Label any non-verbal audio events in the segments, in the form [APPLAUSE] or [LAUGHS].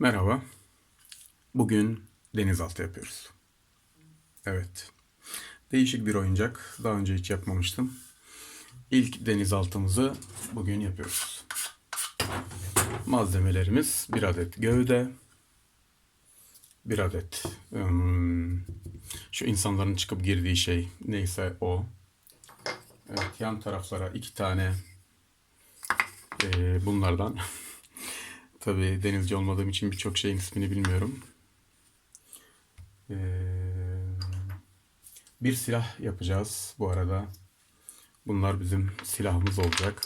Merhaba. Bugün denizaltı yapıyoruz. Evet. Değişik bir oyuncak. Daha önce hiç yapmamıştım. İlk denizaltımızı bugün yapıyoruz. Malzemelerimiz bir adet gövde, bir adet şu insanların çıkıp girdiği şey neyse o. Evet, yan taraflara iki tane bunlardan Tabii denizci olmadığım için birçok şeyin ismini bilmiyorum. Ee, bir silah yapacağız bu arada. Bunlar bizim silahımız olacak.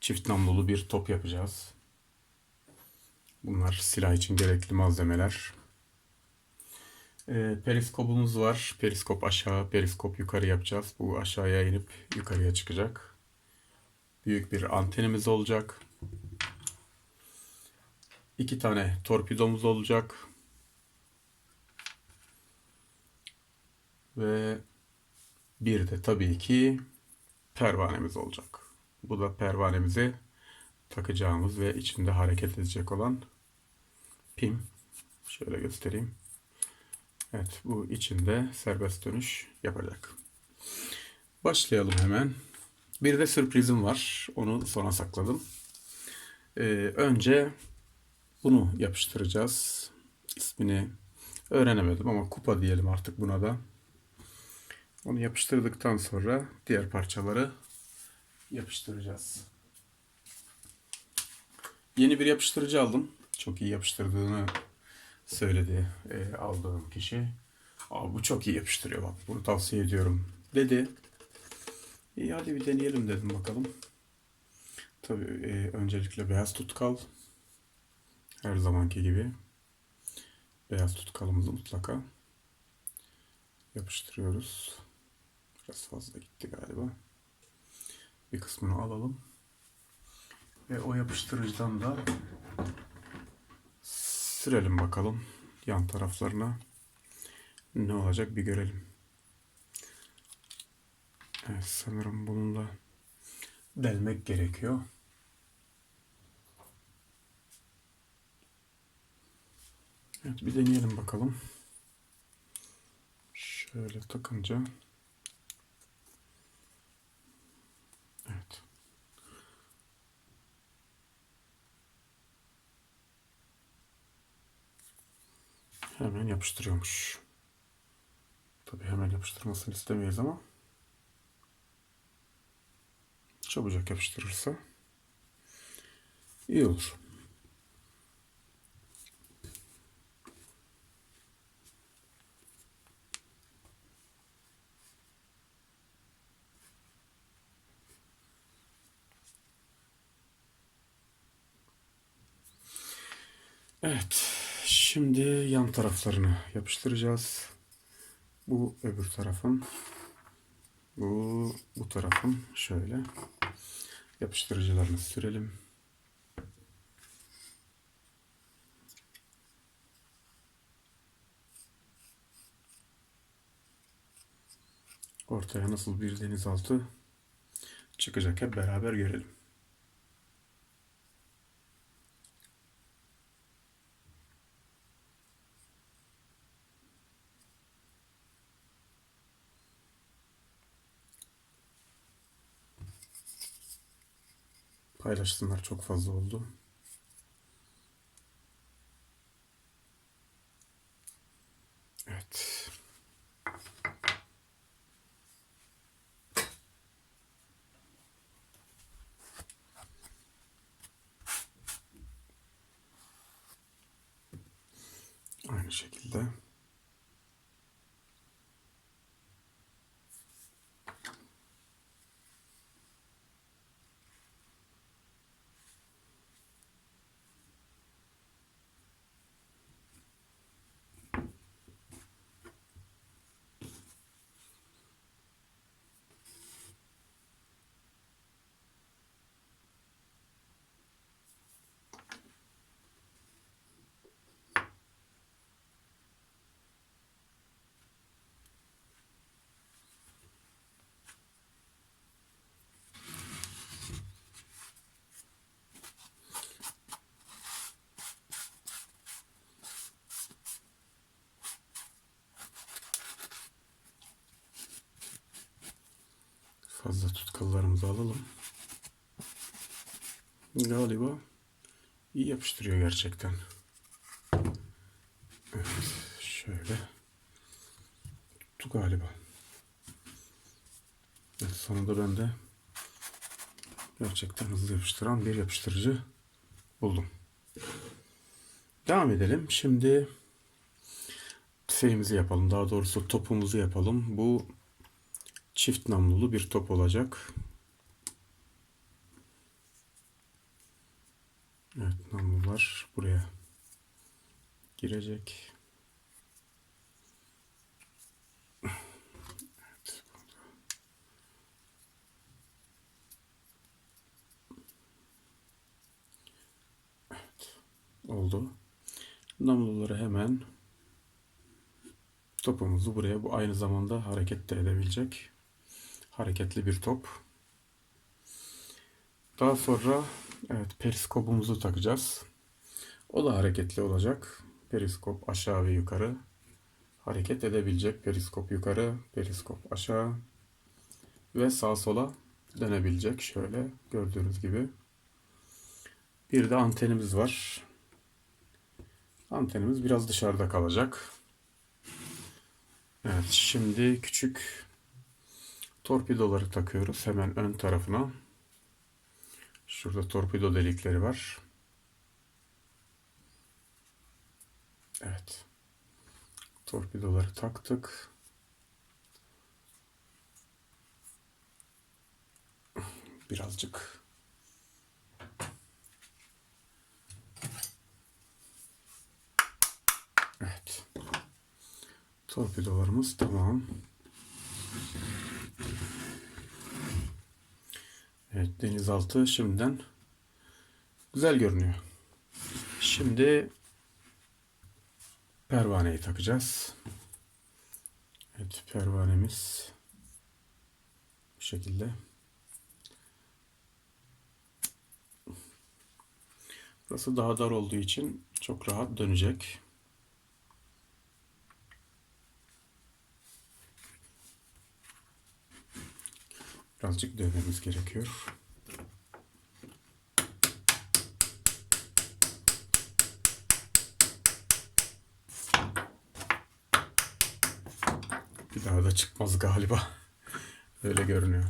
Çift namlulu bir top yapacağız. Bunlar silah için gerekli malzemeler. Ee, periskopumuz var. Periskop aşağı, periskop yukarı yapacağız. Bu aşağıya inip yukarıya çıkacak. Büyük bir antenimiz olacak. İki tane torpidomuz olacak. Ve bir de tabii ki pervanemiz olacak. Bu da pervanemizi takacağımız ve içinde hareket edecek olan pim. Şöyle göstereyim. Evet bu içinde serbest dönüş yapacak. Başlayalım hemen. Bir de sürprizim var. Onu sona sakladım. Ee, önce bunu yapıştıracağız. İsmini öğrenemedim ama kupa diyelim artık buna da. Onu yapıştırdıktan sonra diğer parçaları yapıştıracağız. Yeni bir yapıştırıcı aldım. Çok iyi yapıştırdığını söyledi e, aldığım kişi. Aa, bu çok iyi yapıştırıyor bak bunu tavsiye ediyorum dedi. İyi hadi bir deneyelim dedim bakalım. Tabii e, öncelikle beyaz tutkal her zamanki gibi beyaz tutkalımızı mutlaka yapıştırıyoruz. Biraz fazla gitti galiba. Bir kısmını alalım. Ve o yapıştırıcıdan da sürelim bakalım yan taraflarına ne olacak bir görelim. Evet sanırım bununla delmek gerekiyor. Evet bir deneyelim bakalım. Şöyle takınca. Evet. Hemen yapıştırıyormuş. Tabi hemen yapıştırmasını istemeyiz ama çabucak yapıştırırsa iyi olur. Evet. Şimdi yan taraflarını yapıştıracağız. Bu öbür tarafın. Bu bu tarafın. Şöyle. Yapıştırıcılarını sürelim. Ortaya nasıl bir denizaltı çıkacak hep beraber görelim. Paylaşsınlar çok fazla oldu. Evet. Aynı şekilde. Fazla tutkallarımızı alalım. Galiba iyi yapıştırıyor gerçekten. Evet, şöyle. Tuttu galiba. Evet, sonunda ben de gerçekten hızlı yapıştıran bir yapıştırıcı buldum. Devam edelim. Şimdi tüfeğimizi yapalım. Daha doğrusu topumuzu yapalım. Bu çift namlulu bir top olacak. Evet namlular buraya girecek. Oldu. Namluları hemen topumuzu buraya bu aynı zamanda hareket de edebilecek hareketli bir top. Daha sonra evet periskopumuzu takacağız. O da hareketli olacak. Periskop aşağı ve yukarı hareket edebilecek. Periskop yukarı, periskop aşağı ve sağa sola dönebilecek. Şöyle gördüğünüz gibi. Bir de antenimiz var. Antenimiz biraz dışarıda kalacak. Evet, şimdi küçük torpidoları takıyoruz hemen ön tarafına. Şurada torpido delikleri var. Evet. Torpidoları taktık. Birazcık Evet. Torpidolarımız tamam. Evet denizaltı şimdiden güzel görünüyor. Şimdi pervaneyi takacağız. Evet pervanemiz bu şekilde. Burası daha dar olduğu için çok rahat dönecek. Birazcık dövmemiz gerekiyor. Bir daha da çıkmaz galiba. [LAUGHS] Öyle görünüyor.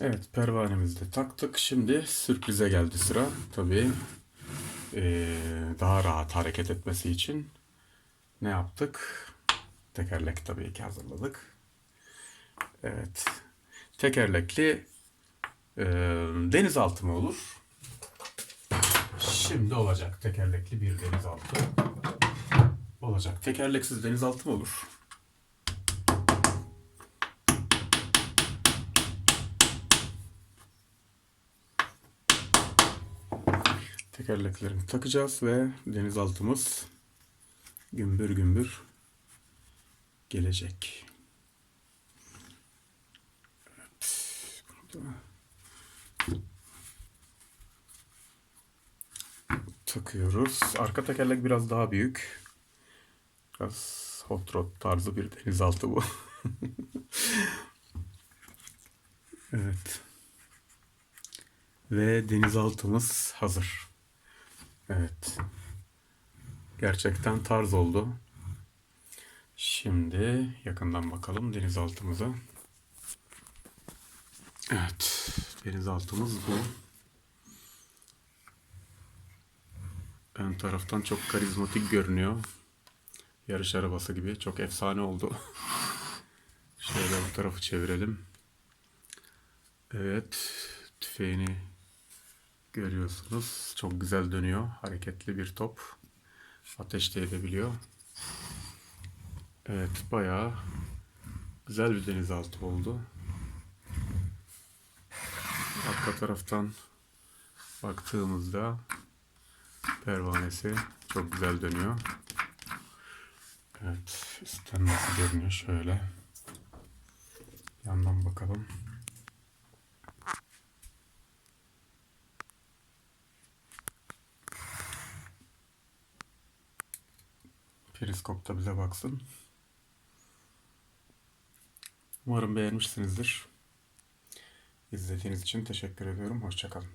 Evet pervanemizi de taktık. Şimdi sürprize geldi sıra. Tabii ee, daha rahat hareket etmesi için ne yaptık? Tekerlek tabii ki hazırladık. Evet. Tekerlekli e, denizaltı mı olur? Şimdi olacak tekerlekli bir denizaltı. Olacak. Tekerleksiz denizaltı mı olur? Tekerleklerini takacağız ve denizaltımız gümbür gümbür gelecek. Takıyoruz. Arka tekerlek biraz daha büyük. Biraz hot rod tarzı bir denizaltı bu. [LAUGHS] evet. Ve denizaltımız hazır. Evet. Gerçekten tarz oldu. Şimdi yakından bakalım denizaltımıza. Evet. Denizaltımız bu. Ön taraftan çok karizmatik görünüyor. Yarış arabası gibi. Çok efsane oldu. [LAUGHS] Şöyle bu tarafı çevirelim. Evet. Tüfeğini görüyorsunuz. Çok güzel dönüyor. Hareketli bir top. Ateş de edebiliyor. Evet. Bayağı güzel bir denizaltı oldu. Arka taraftan baktığımızda pervanesi çok güzel dönüyor. Evet, üstten nasıl görünüyor şöyle. Yandan bakalım. Periskop da bize baksın. Umarım beğenmişsinizdir. İzlediğiniz için teşekkür ediyorum. Hoşçakalın.